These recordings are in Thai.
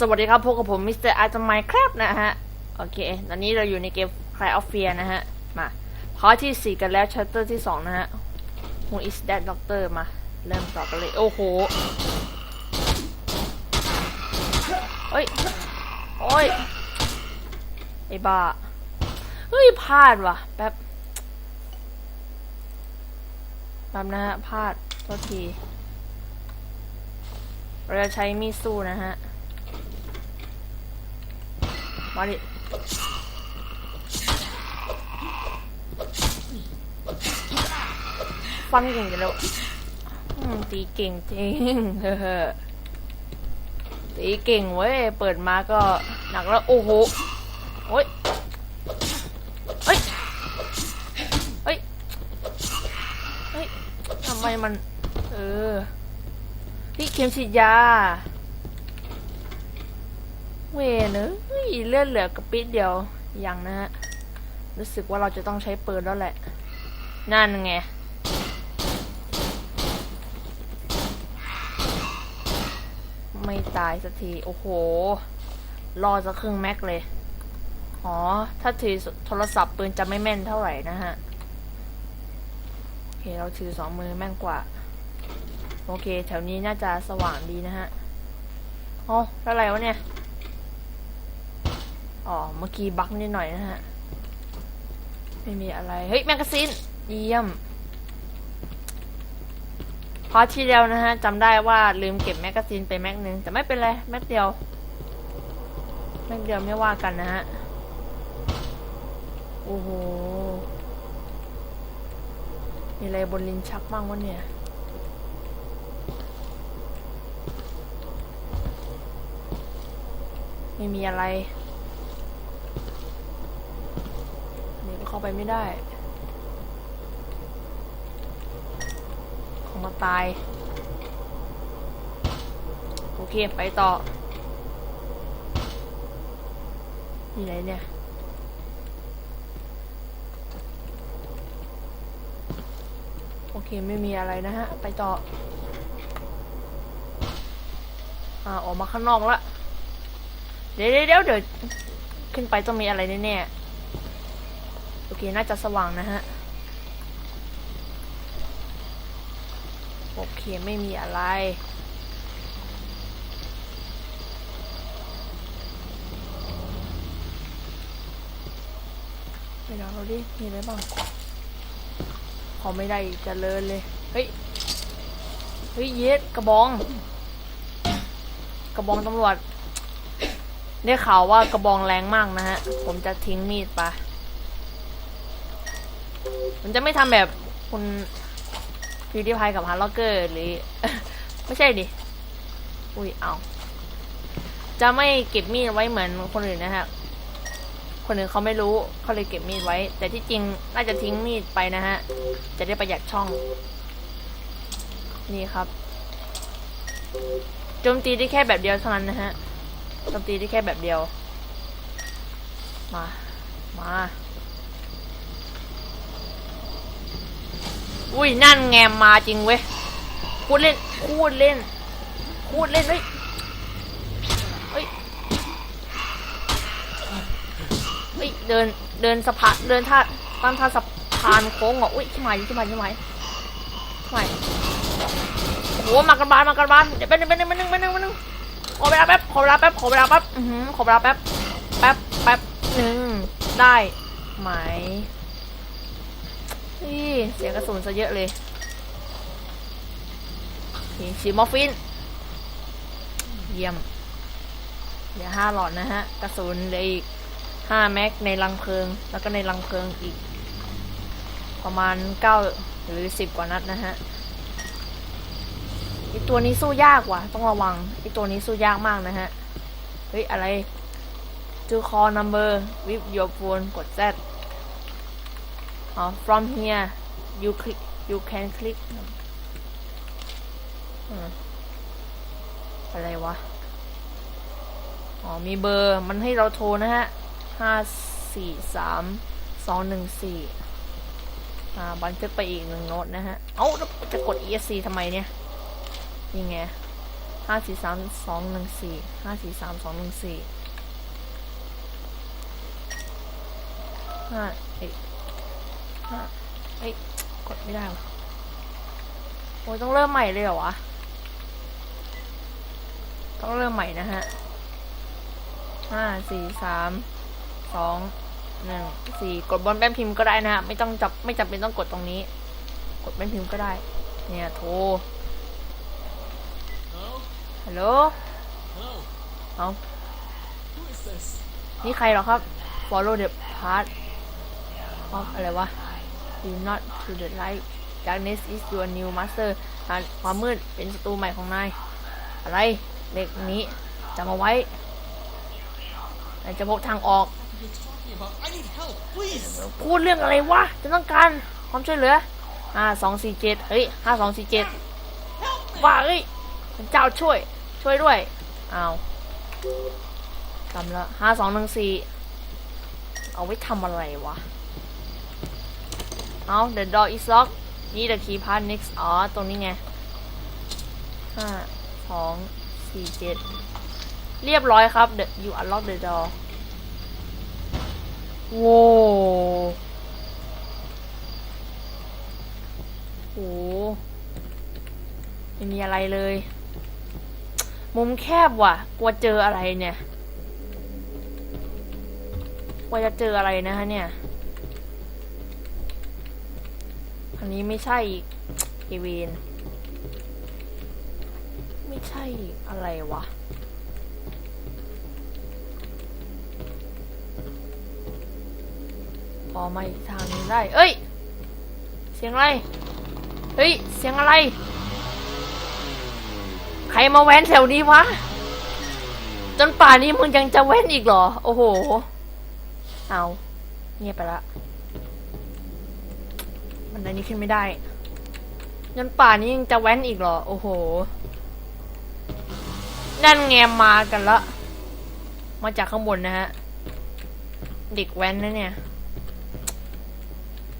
สวัสดีครับพบกับผมมิสเตอร์อาร์ตไมค์ครับนะฮะ โอเค ตอนนี้เราอยู่ในเกม Cry of Fear นะฮะ มาพาร์ทที่ 4 กันแล้วชัตเตอร์ที่ 2 นะฮะ Who is that doctor มา เริ่มต่อกันเลย โอ้โหเฮ้ย โอ้ย ไอ้บ้า เฮ้ย พลาดว่ะ แป๊บแป๊บนะฮะ พลาดโทษที เราจะใช้มีดสู้นะฮะ มาดิฟันเก่งจังแล้วตีเก่งจริงเฮ้อตีเก่งเว้ย เปิดมาก็หนักแล้ว โอ้โหโอ้ยเฮ้ยเฮ้ยเฮ้ยทำไมมัน เออ พี่เข็มฉีดยา เวเนอเลือดเหลือกระปิดเดียวยังนะฮะ รู้สึกว่าเราจะต้องใช้ปืนแล้วแหละ นั่นไงไม่ตายสักที โอ้โห รอสักครึ่งแม็กเลย อ๋อ ถ้าถือโทรศัพท์ปืนจะไม่แม่นเท่าไหร่นะฮะ โอเค เราถือสองมือแม่นกว่า โอเค แถวนี้น่าจะสว่างดีนะฮะ อ๋อ อะไรวะเนี่ย อ๋อ เมื่อกี้บั๊กนิดหน่อยนะฮะ ไม่มีอะไร เฮ้ย แมกกาซีน เยี่ยมพอที่แล้วนะฮะจำได้ว่าลืมเก็บแมกกาซีนไปแม็กหนึ่งแต่ไม่เป็นไร แม็กเดียว แม็กเดียวไม่ว่ากันนะฮะ โอ้โห มีอะไรบนลิ้นชักบ้างวะเนี่ยไม่มีอะไร นี่ก็ เข้าไปไม่ได้เขามาตาย โอเค ไปต่อนี่ไหนเนี่ย โอเค ไม่มีอะไรนะฮะ ไปต่อ อ่า ออกมาข้างนอกละ เดี๋ยวเดี๋ยวเดี๋ยวเดี๋ยวขึ้นไปต้องมีอะไรแน่ๆ อเค น่าจะสว่างนะฮะ โอเค ไม่มีอะไร ไปลองเราดิ มีอะไรบ้างพอไม่ได้เจะเลินเลย เฮ้ย เฮ้ย เย็ดกระบอง กระบองตำรวจ ได้ข่าวว่ากระบองแรงมากนะฮะ ผมจะทิ้งมีดไป มันจะไม่ทำแบบคุณพิวดิพายกับฮาร์ล็อกเกอร์หรือ ไม่ใช่ดิ อุ้ยเอา จะไม่เก็บมีดไว้เหมือนคนอื่นนะฮะ คนอื่นเขาไม่รู้เขาเลยเก็บมีดไว้ แต่ที่จริงน่าจะทิ้งมีดไปนะฮะ จะได้ประหยัดช่อง นี่ครับโจมตีได้แค่แบบเดียวเท่านั้นนะฮะโจมตีได้แค่แบบเดียว มา มา อุ้ยนั่นแงมมาจริงเว้ยพูดเล่นพูดเล่นพูดเล่นเฮ้ยเฮ้ยเฮ้ยเดินเดินสะพานเดินท่าตามท่าสะพานโค้งเหรออุ้ยขึ้นมาขึ้นมาขึ้นมาขึ้นมาโอ้โหมากันบานมากันบานเดี๋ยวแป๊บนึงแป๊บนึงแป๊บนึงแป๊บนึงแป๊บนึงขอเวลาแป๊บขอเวลาแป๊บขอเวลาแป๊บอือหือขอเวลาแป๊บแป๊บแป๊บหนึ่งได้ไหม นี่เสียงกระสุนซะเยอะเลยนี่ฉีดมอร์ฟิน เยี่ยม เหลือห้าหลอดนะฮะ กระสุนเหลืออีกห้าแม็กในรังเพลิง แล้วก็ในรังเพลิงอีก ประมาณเก้าหรือสิบกว่านัดนะฮะไอตัวนี้สู้ยากว่ะ ต้องระวังไอตัวนี้สู้ยากมากนะฮะ เฮ้ย อะไร to call number with your phone กด Z อ๋อ from here you click you can click อืมอะไรวะ อ๋อ มีเบอร์ มันให้เราโทรนะฮะห้าสี่สามสองหนึ่งสี่อ่า บันทึกไปอีกหนึ่งโน้ตนะฮะ เอ้า จะกด ESC ทำไมเนี่ย นี่ไงห้าสี่สามสองหนึ่งสี่ห้าสี่สามสองหนึ่งสี่ห้า ห้าเอ้ย กดไม่ได้วะโอ้ยต้องเริ่มใหม่เลยเหรอวะ ต้องเริ่มใหม่นะฮะห้าสี่สามสองหนึ่งสี่กดบนแป้นพิมพ์ก็ได้นะฮะ ไม่ต้องจับไม่จำเป็นต้องกดตรงนี้ กดแป้นพิมพ์ก็ได้ เนี่ยโทรฮัลโหลเอานี่ใครเหรอครับ follow the path อะไรวะ do not to the light darkness is your new master ความมืดเป็นศัตรูใหม่ของนาย อะไรเด็กนี้จำเอาไว้นายจะพบทางออก พูดเรื่องอะไรวะ จะต้องการความช่วยเหลือห้าสองสี่เจ็ดเฮ้ยห้าสองสี่เจ็ดว่าเอ้ยเจ้าช่วย ช่วยด้วยอ้าวกำละห้าสองหนึ่งสี่เอาไว้ทำอะไรวะ เอา the door is locked นี่ the key part next อ๋อ ตรงนี้ไงห้าสองสี่เจ็ดเรียบร้อยครับ the you unlock the door โว้โหไม่มีอะไรเลย มุมแคบว่ะ กลัวเจออะไรเนี่ย กลัวจะเจออะไรนะฮะเนี่ย อันนี้ไม่ใช่อีกเวนไม่ใช่อะไรวะ พอมาอีกทางนึงได้ เอ้ย เสียงอะไร เฮ้ย เสียงอะไร ใครมาแว้นแถวนี้วะ จนป่านนี้มึงยังจะแว้นอีกเหรอ โอ้โห เอาเงียบไปละ นี้ขึ้นไม่ได้จนป่านี้ยังจะแว้นอีกเหรอ โอ้โห นั่นแงมมากันละ มาจากข้างบนนะฮะ เด็กแว้นนะเนี่ย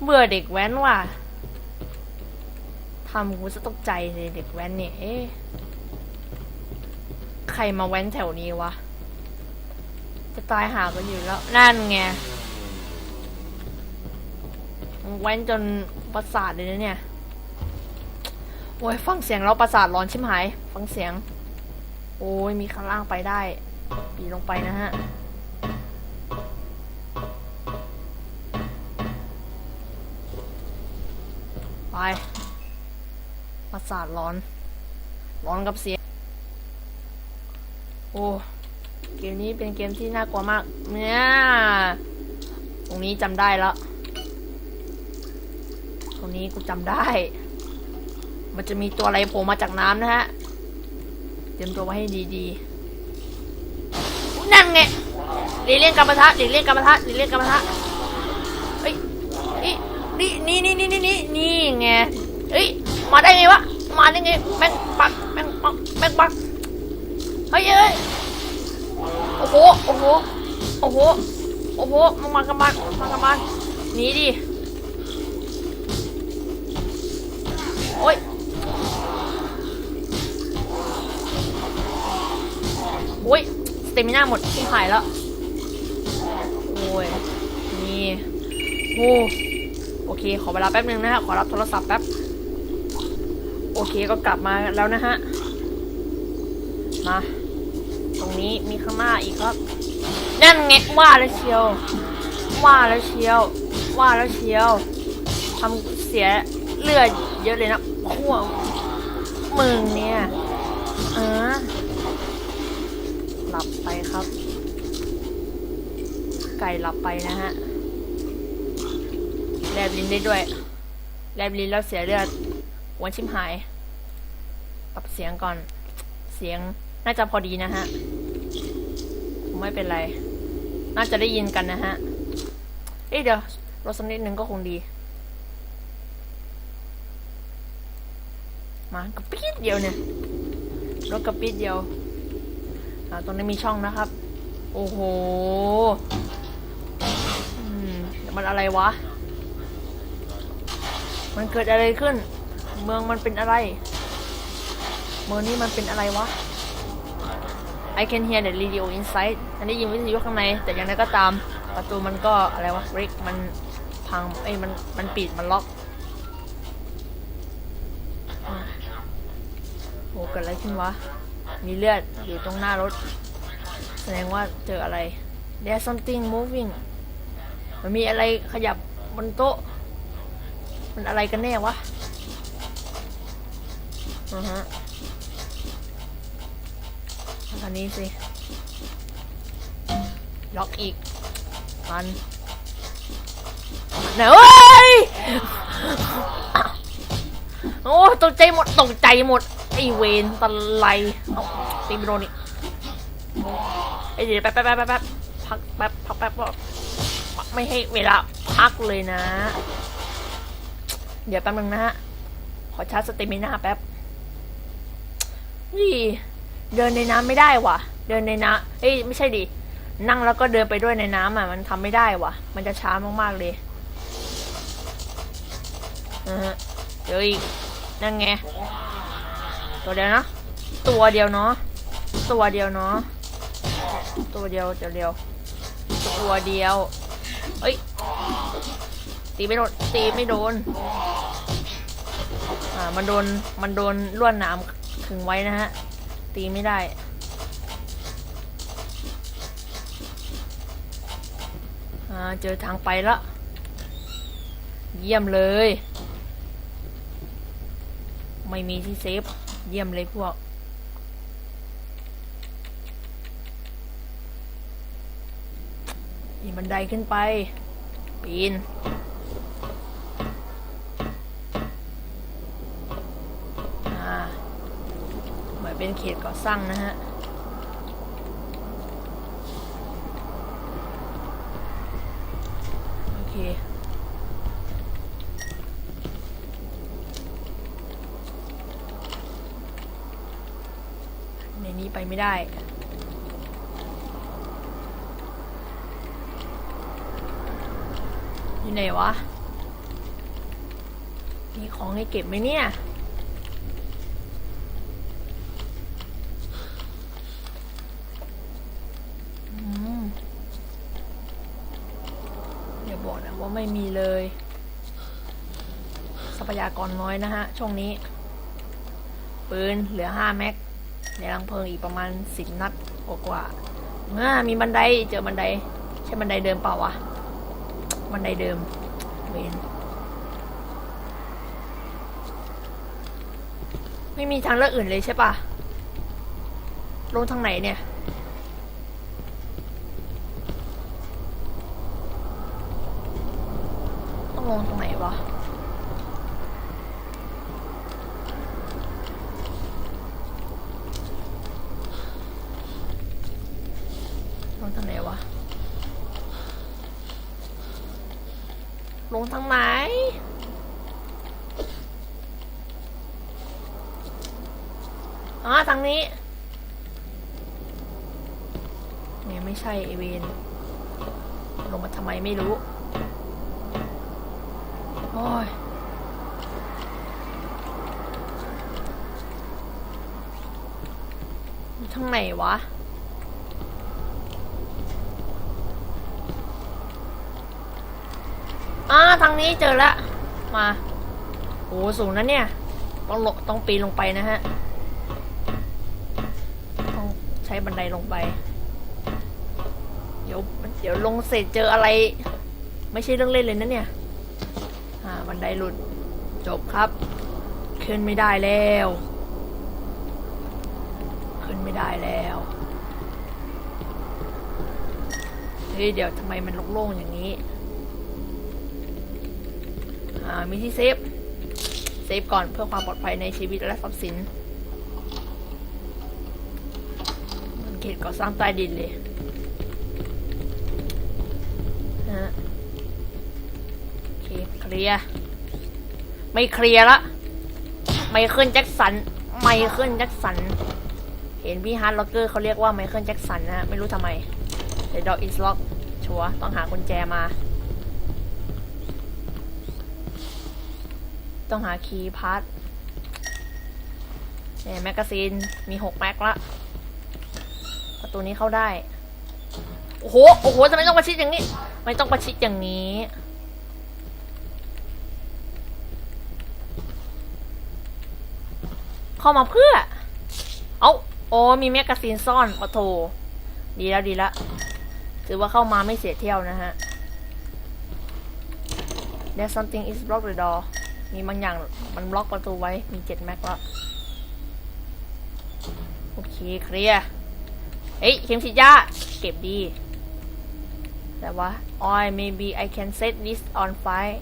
เบื่อเด็กแว้นว่ะทำกูจะตกใจเลยเด็กแว้นเนี่ย เอ๊ะ ใครมาแว้นแถวนี้วะ จะตายหากันอยู่แล้ว นั่นไงมึงแว้นจน ประสาทเลยนะเนี่ย โอ้ยฟังเสียงแล้วประสาทร้อนชิมหาย ฟังเสียง โอ้ยมีข้างล่างไปได้ ปีลงไปนะฮะ ไป ประสาทร้อน ร้อนกับเสียง โอ้ เกมนี้เป็นเกมที่น่ากลัวมาก เนี่ย ตรงนี้จำได้แล้ว รงนี้กูจำได้ มันจะมีตัวอะไรโผล่มาจากน้ำนะฮะ เตรียมตัวไว้ให้ดีๆ นั่นไงหลีเลี่ยงกรรมทะหลีเลี่ยงกรรมทะหลีเลี่ยงกรรมทะเฮ้ยเฮ้ยนี่นี่นี่นี่นี่นี่นี่ไงเฮ้ย มาได้ไงวะ มาได้ไง แม่งปัก แม่งปัก แม่งปัก เฮ้ยเอ้ยโอ้โห โอ้โห โอ้โห โอ้โห มึงมากันมามากันมาหนีดิ อ้ยสเตมิน่าหมดชิบหายแล้ว โอ้ย นี่ โอ้โอเค ขอเวลาแป๊บนึงนะฮะ ขอรับโทรศัพท์แป๊บ โอเคก็กลับมาแล้วนะฮะ มา ตรงนี้มีข้างหน้าอีกครับ นั่นไงว่าแล้วเชียว ว่าแล้วเชียว ว่าแล้วเชียวทำเสียเลือดเยอะเลยนะพวกมึงเนี่ย เออ หลับไปครับ ไก่หลับไปนะฮะแลบลิ้นได้ด้วยแลบลิ้นแล้วเสียเลือดหัวชิมหาย ปรับเสียงก่อน เสียงน่าจะพอดีนะฮะ ไม่เป็นไร น่าจะได้ยินกันนะฮะ เอ้ยเดี๋ยวรถสักนิดนึงก็คงดี มากระปิดเดียวเนี่ยรถกระปิดเดียว อ่าตรงนี้มีช่องนะครับ โอ้โหอืมมันอะไรวะ มันเกิดอะไรขึ้น เมืองมันเป็นอะไร เมืองนี้มันเป็นอะไรวะ I can hear the radio inside ฉันได้ยินวิทยุข้างใน แต่อย่างไรก็ตาม ประตูมันก็อะไรวะเรกมันพัง เอ้ยมันมันปิด มันล็อก โอะโหเกิดอะไรขึ้นวะ มีเลือดอยู่ตรงหน้ารถ แสดงว่าเจออะไร There's something moving มันมีอะไรขยับบนโต๊ะ มันอะไรกันแน่วะอือฮะอันนี้สิ ล็อกอีก มันเนเอ้ยโอ้ตกใจหมด ตกใจหมด ไอเวนตะไลเอาตีไปโดนอีกไอเดี๋ยวแป๊บแป๊บแป๊บแป๊บแป๊บพักแป๊บพักแป๊บว่าไม่ให้เวลาพักเลยนะ เดี๋ยวแป๊บนึงนะฮะขอชาร์จสเตมิน่าแป๊บนี่เดินในน้ำไม่ได้ว่ะ เดินในน้ำเอ้ยไม่ใช่ดินั่งแล้วก็เดินไปด้วยในน้ำอะมันทำไม่ได้ว่ะ มันจะช้ามากๆเลยนะฮะเดี๋ยวอีกนั่นไง ตัวเดียวนะตัวเดียวเนาะตัวเดียวเนาะตัวเดียวเดียวเดียวตัวเดียวเอ้ยตีไม่โดนตีไม่โดนอ่ามันโดนมันโดนลวดหนามขึงไว้นะฮะตีไม่ได้อ่าเจอทางไปแล้วเยี่ยมเลย ไม่มีที่เซฟ เยี่ยมเลยพวก มีบันไดขึ้นไป ปีน อ่าเหมือนเป็นเขตก่อสร้างนะฮะโอเค ในนี้ ไม่ได้ อยู่ไหนวะ มีของให้เก็บไหมเนี่ยอืมอย่าบอกนะว่าไม่มีเลยทรัพยากรน้อยนะฮะ ช่วงนี้ ปืนเหลือห้าแม็ก ในรังเพลิงอีกประมาณสิบนัดกว่าๆอ่ามีบันไดเจอบันได ใช่บันไดเดิมเปล่าวะ บันไดเดิมเวนไม่มีทางเลือกอื่นเลยใช่ปะลงทางไหนเนี่ย ต้องลงตรงไหนวะ ลงทางไหนวะ ลงทางไหน อ๋อ ทางนี้เนี่ยไม่ใช่ไอเวนลงมาทำไมไม่รู้ โอ้ย อยู่ ทางไหนวะ อ่าทางนี้เจอละ มาโอ้สูงนะเนี่ย ต้องลงต้องปีนลงไปนะฮะ ต้องใช้บันไดลงไป เดี๋ยวเดี๋ยวลงเสร็จเจออะไร ไม่ใช่เรื่องเล่นเลยนะเนี่ย อ่า บันไดหลุด จบครับ ขึ้นไม่ได้แล้ว ไม่ได้แล้ว เฮ้ยเดี๋ยวทำไมมันโล่งๆอย่างนี้ อ่า มีที่เซฟ เซฟก่อนเพื่อความปลอดภัยในชีวิตและทรัพย์สินมันเขตก่อสร้างใต้ดินเลยนะโอเคเคลียร์ ไม่เคลียร์ละ ไมเคิลแจ็คสัน ไมเคิลแจ็คสัน เห็นพี่ฮาร์ดล็อกเกอร์เขาเรียกว่าไมเคิลแจ็คสันนะฮะ ไม่รู้ทำไมเดี๋ยวดอกอิสล็อกชัวต้องหากุญแจมา ต้องหาคีย์พาร์ทเนี่ยแมกกาซีนมีหกแม็กละประตัวนี้เข้าได้ โอ้โห โอ้โหทำไมต้องประชิดอย่างนี้ ไม่ต้องประชิดอย่างนี้เข้ามาเพื่อ เอา โอ้มีแมกกาซีนซ่อนปะโถดีแล้วดีแล้วถือว่าเข้ามาไม่เสียเที่ยวนะฮะ There's something is block the door มีบางอย่างมันบล็อกประตูไว้ มีเจ็ดแม็กแล้ว โอเค เคลียร์ เฮ้ย เข็มฉีดยา เก็บดี แต่ว่า oil maybe I can set this on fire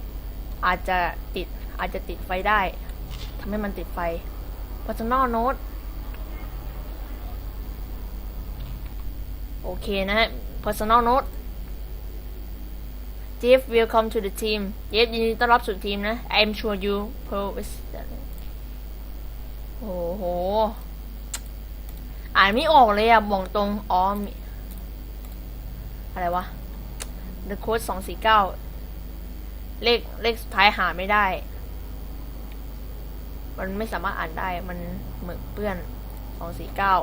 อาจจะติด อาจจะติดไฟได้ ทำให้มันติดไฟ personal note โอเคนะฮะ personal note Jeff welcome to the team Jeff ยินดีต้อนรับสู่ทีมนะ I'm sure you pro โอ้โห อ่านไม่ออกเลยอะบอกตรงอ๋ออะไรวะ The code สองสี่เก้าเลขเลขท้ายหาไม่ได้ มันไม่สามารถอ่านได้ มันเหมือนเปื้อนสองสี่เก้า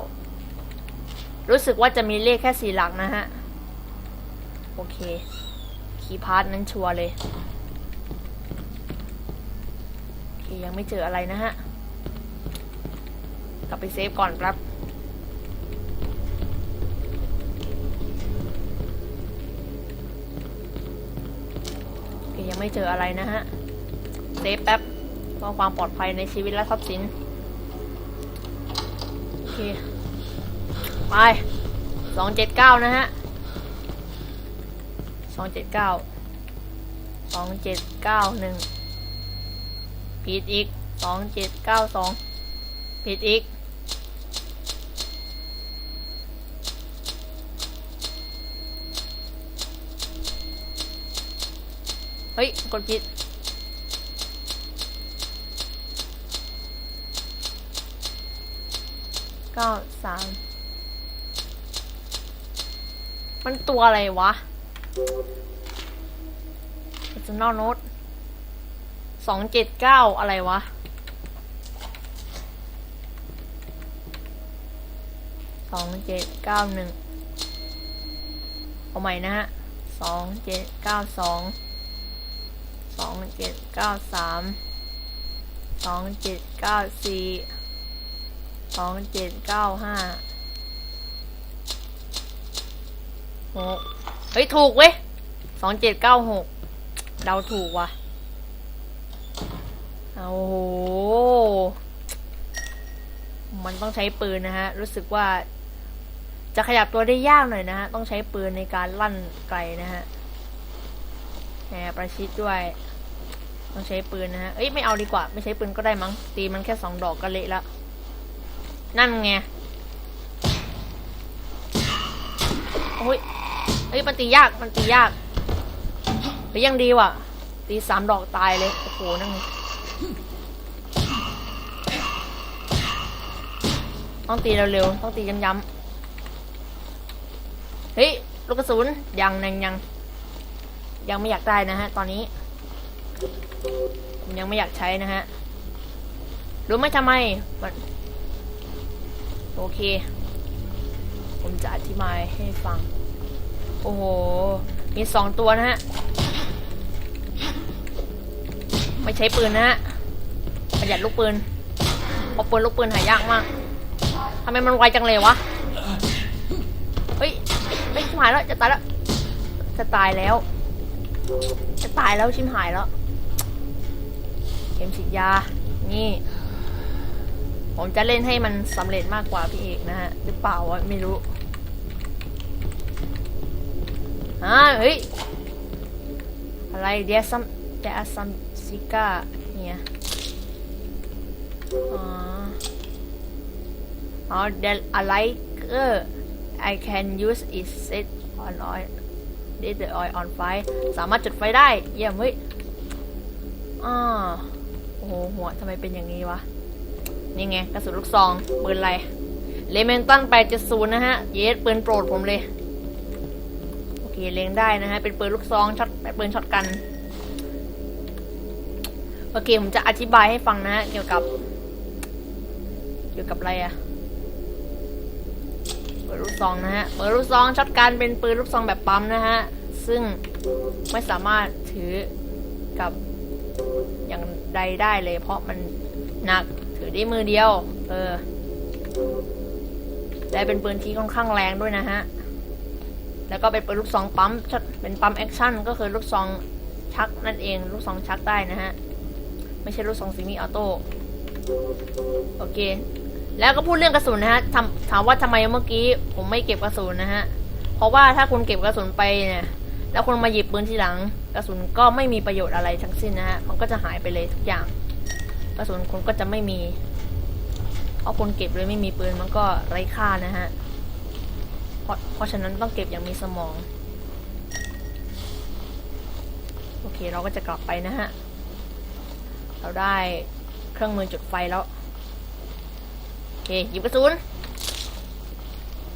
รู้สึกว่าจะมีเลขแค่สี่หลักนะฮะ โอเค คีย์พาร์ทนั้นชัวร์เลยโอเคยังไม่เจออะไรนะฮะ กลับไปเซฟก่อนครับโอเคยังไม่เจออะไรนะฮะ เซฟแป๊บเพื่อความปลอดภัยในชีวิตและทรัพย์สิน โอเค ไปสองเจ็ดเก้านะฮะสองเจ็ดเก้าสองเจ็ดเก้าหนึ่งผิดอีกสองเจ็ดเก้าสองผิดอีกเฮ้ย กดผิดเก้าสาม มันตัวอะไรวะ personal note สองเจ็ดเก้าอะไรวะสองเจ็ดเก้าหนึ่งเอาใหม่นะฮะสองเจ็ดเก้าสองสองเจ็ดเก้าสามสองเจ็ดเก้าสี่สองเจ็ดเก้าห้าห กเฮ้ย ถูกเว้ยสองเจ็ดเก้าหกเดาถูกว่ะเอาโอ้โห มันต้องใช้ปืนนะฮะ รู้สึกว่า จะขยับตัวได้ยากหน่อยนะฮะ ต้องใช้ปืนในการลั่นไกลนะฮะแหมประชิดด้วย ต้องใช้ปืนนะฮะ เอ้ยไม่เอาดีกว่า ไม่ใช้ปืนก็ได้มั้ง ตีมันแค่สองดอกก็เละล้วนั่นไง โอ้ย เอ้ยมันตียากมันตียากเฮ้ยยังดีว่ะ ตีสามดอกตายเลย โอ้โห นั่นไงต้องตีเร็วๆ ต้องตีย้ำๆ เฮ้ย ลูกกระสุน ยังยังยัง ยังไม่อยากได้นะฮะ ตอนนี้ ยังไม่อยากใช้นะฮะ รู้ไหมทำไมมันโอเค ผมจะอธิบายให้ฟัง โอ้โห มีสองตัวนะฮะ ไม่ใช้ปืนนะฮะ ประหยัดลูกปืนเพราะปืนลูกปืนหายากมากทำไมมันไวจังเลยวะ เฮ้ยเฮ้ยชิมหายแล้ว จะตายแล้ว จะตายแล้ว จะตายแล้วชิมหายแล้ว เข็มฉีดยา นี่ ผมจะเล่นให้มันสำเร็จมากกว่าพี่เอกนะฮะ หรือเปล่าวะไม่รู้ อ่าเฮ้ย อะไรเดียซัมเดียซัมซิก้าเนี่ยอ๋ออ๋อเดลอะไรเออ I can use it set on oil this the oil on fire สามารถจุดไฟได้ เยี่ยมเฮ้ยอ่าโอ้โห หัวทำไมเป็นอย่างนี้วะ นี่ไง กระสุนลูกซอง ปืนอะไร เลเมนตัน870นนะฮะ เยสปืนโปรดผมเลย เคเล็งได้นะฮะ เป็นปืนลูกซองช็อตปืนช็อตกัน โอเค ผมจะอธิบายให้ฟังนะฮะ เกี่ยวกับ เกี่ยวกับอะไรอะปืนลูกซองนะฮะ ปืนลูกซองช็อตการเป็นปืนลูกซองแบบปั๊มนะฮะ ซึ่งไม่สามารถถือกับอย่างใดได้เลย เพราะมันหนักถือได้มือเดียว เออและเป็นปืนที่ค่อนข้างแรงด้วยนะฮะ แล้วก็เป็นปืนลูกซองปั๊มช็อตเป็นปั๊มแอคชั่นก็คือลูกซองชักนั่นเองลูกซองชักได้นะฮะ ไม่ใช่ลูกซองซีมีออโต้โอเค แล้วก็พูดเรื่องกระสุนนะฮะถามถามว่าทำไมเมื่อกี้ผมไม่เก็บกระสุนนะฮะ เพราะว่าถ้าคุณเก็บกระสุนไปเนี่ยแล้วคุณมาหยิบปืนทีหลัง กระสุนก็ไม่มีประโยชน์อะไรทั้งสิ้นนะฮะมันก็จะหายไปเลยทุกอย่าง กระสุนคุณก็จะไม่มี เพราะคุณเก็บเลยไม่มีปืนมันก็ไร้ค่านะฮะ ราะเพราะฉะนั้นต้องเก็บอย่างมีสมอง โอเคเราก็จะกลับไปนะฮะ เราได้เครื่องมือจุดไฟแล้ว โอเคหยิบกระสุน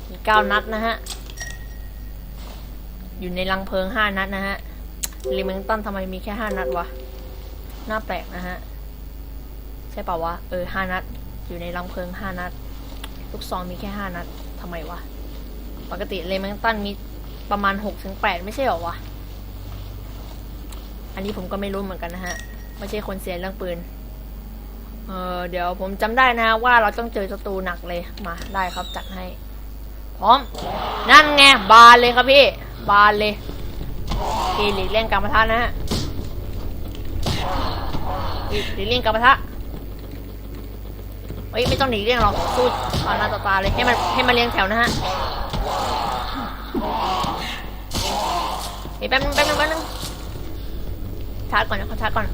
มีเก้านัดนะฮะ อยู่ในรังเพลิงห้านัดนะฮะลิมิงตันทำไมมีแค่ห้านัดวะ น่าแปลกนะฮะ ใช่ป่าวะ เออห้านัด อยู่ในรังเพลิงห้านัด ลูกซองมีแค่ห้านัดทำไมวะ ปกติเลมิงตันมีประมาณหกถึงแปดไม่ใช่หรอวะ อันนี้ผมก็ไม่รู้เหมือนกันนะฮะ ไม่ใช่คนเสียเรื่องปืน เออเดี๋ยวผมจำได้นะว่าเราต้องเจอศัตรูหนักเลย มาได้ครับจัดให้ พร้อม นั่นไงบานเลยครับพี่ บานเลยโอเคหลีเลี่ยงการปะทะนะฮะหลีกหลีกเลี่ยงการปะทะเฮ้ยไม่ต้องหลีเลี่ยงหรอกสู้ต่อหน้าต่อตาเลยให้มันให้มันเรียงแถวนะฮะ เฮ้ยแป๊บนึงแป๊บนึงแป๊บนึงชาร์จก่อนนะขอชาร์จก่อน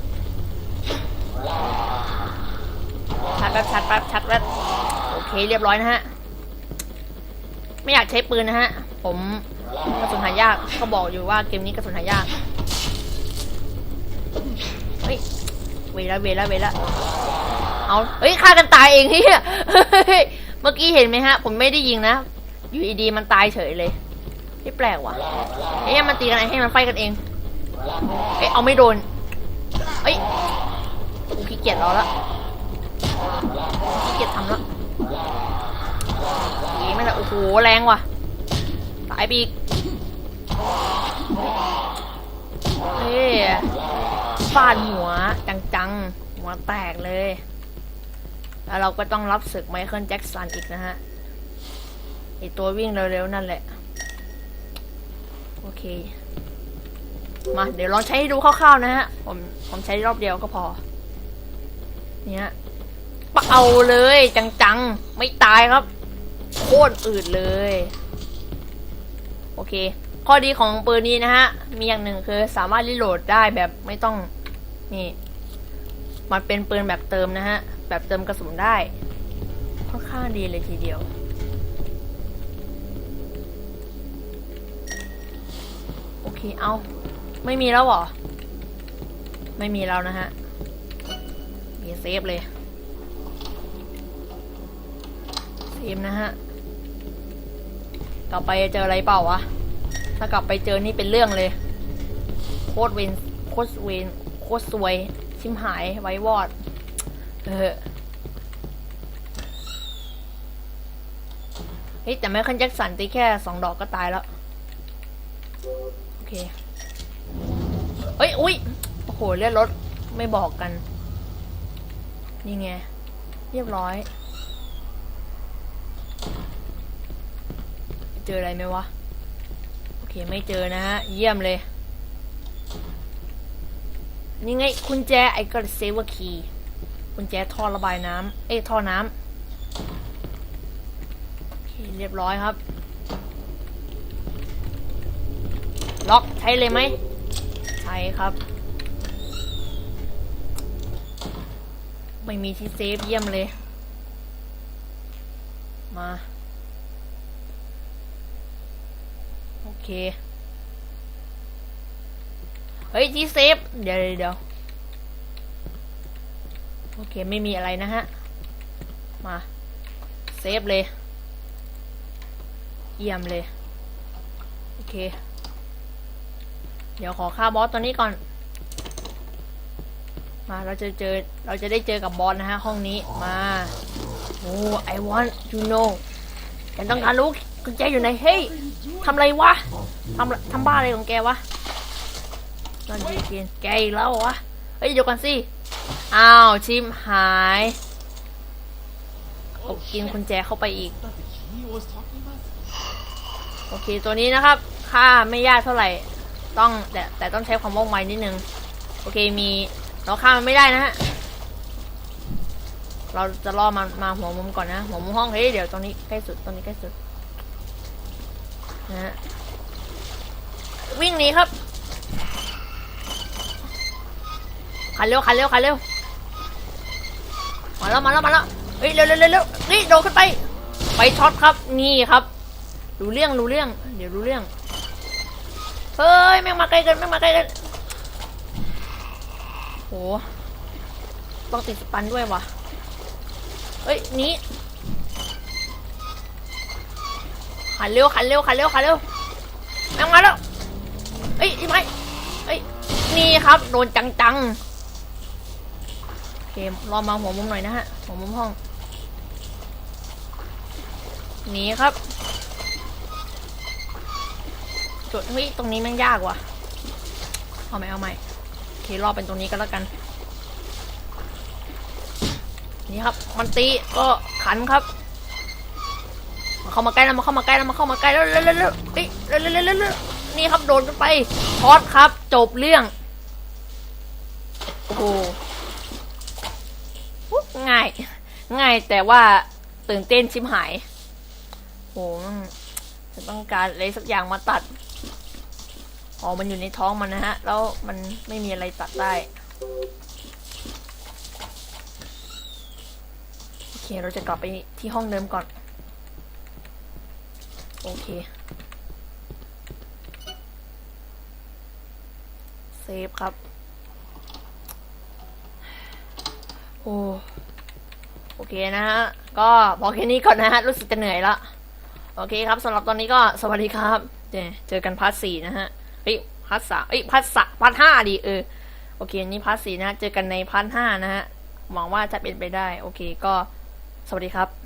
ชัดแป๊บชัดแป๊บชัดแป๊บโอเคเรียบร้อยนะฮะ ไม่อยากใช้ปืนนะฮะ ผมกระสุนหายากก็บอกอยู่ว่าเกมนี้กระสุนหายาก เฮ้ย เวละเวละเวละเอาเฮ้ยฆ่ากันตายเองเฮียเฮ้ยเมื่อกี้เห็นไหมฮะ ผมไม่ได้ยิงนะ อยู่ดีๆมันตายเฉยเลย ไม่แปลกว่ะเฮ้ยมันตีกันไงให้มันไฟกันเอง เอ้ยเอาไม่โดน เอ้ยกูขี้เกียจรอแล้วขี้เกียจทำแล้วนี่ไม่ใช่โอ้โหแรงว่ะตายไปอีกเฮ้ยฟาดหัวจังๆ หัวแตกเลย แล้วเราก็ต้องรับศึกไมเคิลแจ็คสันอีกนะฮะไอตัววิ่งเร็วๆนั่นแหละ โอเค มา เดี๋ยวลองใช้ให้ดูคร่าวๆนะฮะ ผม ผมใช้รอบเดียวก็พอ เนี่ยปะเอาเลย จังๆ ไม่ตายครับ โคตรอืดเลย โอเค ข้อดีของปืนนี้นะฮะ มีอย่างหนึ่งคือสามารถรีโหลดได้แบบไม่ต้อง นี่ มันเป็นปืนแบบเติมนะฮะ แบบเติมกระสุนได้ ค่อนข้างดีเลยทีเดียว อเค เอา ไม่มีแล้วหรอ ไม่มีแล้วนะฮะ มีเซฟเลย เซฟนะฮะ กลับไปเจออะไรเปล่าวะ ถ้ากลับไปเจอนี่เป็นเรื่องเลย โคตรเวนโคตรเวนโคตรสวย ชิมหายไว้วอด เออเฮ้ยแต่แมคคันแจ็คสันตีแค่สองดอกก็ตายแล้ว เคเฮ้ย อุ้ย โอ้โห เลือดรถ ไม่บอกกัน นี่ไง เรียบร้อย เจออะไรไหมวะ โอเค ไม่เจอนะฮะ เยี่ยมเลย นี่ไงกุญแจ ไอ้ก็เซเวอร์คีกุญแจท่อระบายน้ำ เอ้ยท่อน้ำโอเค เรียบร้อยครับ ล็อกใช้เลยไหมใช้ครับ ไม่มีที่เซฟเยี่ยมเลย มา โอเค เฮ้ย ที่เซฟ เดี๋ยวเดี๋ยวเดี๋ยวโอเค ไม่มีอะไรนะฮะ มา เซฟเลย เยี่ยมเลย โอเค เดี๋ยวขอฆ่าบอสตัวนี้ก่อน มาเราจะเจอเราจะได้เจอกับบอสนะฮะ ห้องนี้มาโอ้ I want to know ฉันต้องการรู้กุญแจอยู่ไหนเฮ้ยทำอะไรวะทำทำบ้าอะไรของแกวะนั่นดีเกินแกอีกแล้ววะเฮ้ยเดี๋ยวก่อนสิอ้าวชิมหายเอากินกุญแจเข้าไปอีกโอเคตัวนี้นะครับค่าไม่ยากเท่าไหร่ ต้องแต่แต่ต้องใช้ความว่องไวนิดนึง โอเคมีเราฆ่ามันไม่ได้นะฮะ เราจะล่อมันมาหัวมุมก่อนนะ หัวมุมห้องเฮ้ยเดี๋ยวตรงนี้ใกล้สุดตรงนี้ใกล้สุดนะฮะวิ่งหนีครับขันเร็วขันเร็วขันเร็วมาแล้วมาแล้วมาแล้วเฮ้ยเร็วเร็วเร็วเร็วนี่โดดขึ้นไป ไปช็อตครับ นี่ครับรู้เรื่องรู้เรื่อง เดี๋ยวรู้เรื่อง เฮ้ยแม่งมาใกล้กันแม่งมาใกล้กันโหต้องติดสปันด้วยวะเฮ้ยหนี้ขันเร็วขันเร็วขันเร็วขันเร็วแม่งมาแล้วเฮ้ยไม้เฮ้ยนี่ครับ โดนจังๆโอเครอมาหัวมุมหน่อยนะฮะหัวมุมห้องหนีครับ จุดเฮ้ยตรงนี้แม่งยากว่ะ เอาไหมเอาไหมโอเครอบเป็นตรงนี้ก็แล้วกัน นี่ครับ มันตีก็ขันครับมาเข้ามาใกล้แล้วมาเข้ามาใกล้แล้วมาเข้ามาใกล้แล้วเร็วเร็วเร็วเฮ้ยเร็วเร็วเร็วเร็วนี่ครับโดนกันไปพอดครับ จบเรื่องโอ้โหง่าย ง่ายแต่ว่าตื่นเต้นชิมหายโหมันจะต้องการอะไรสักอย่างมาตัด อ๋อ มันอยู่ในท้องมันนะฮะ แล้วมันไม่มีอะไรตัดได้ โอเค เราจะกลับไปที่ห้องเดิมก่อน โอเค เซฟครับ โอ้โอเคนะฮะ ก็พอแค่นี้ก่อนนะฮะ รู้สึกจะเหนื่อยละ โอเคครับสำหรับตอนนี้ก็สวัสดีครับ เจเจอกันพาร์ทสี่นะฮะ เฮ้ยพาร์ทสามเอ้ยพาร์ทสะพาร์ทห้าดีเออโอเคอันนี้พาร์ทสี่นะฮะเจอกันในพาร์ทห้านะฮะหวังว่าจะเป็นไปได้ โอเคก็สวัสดีครับ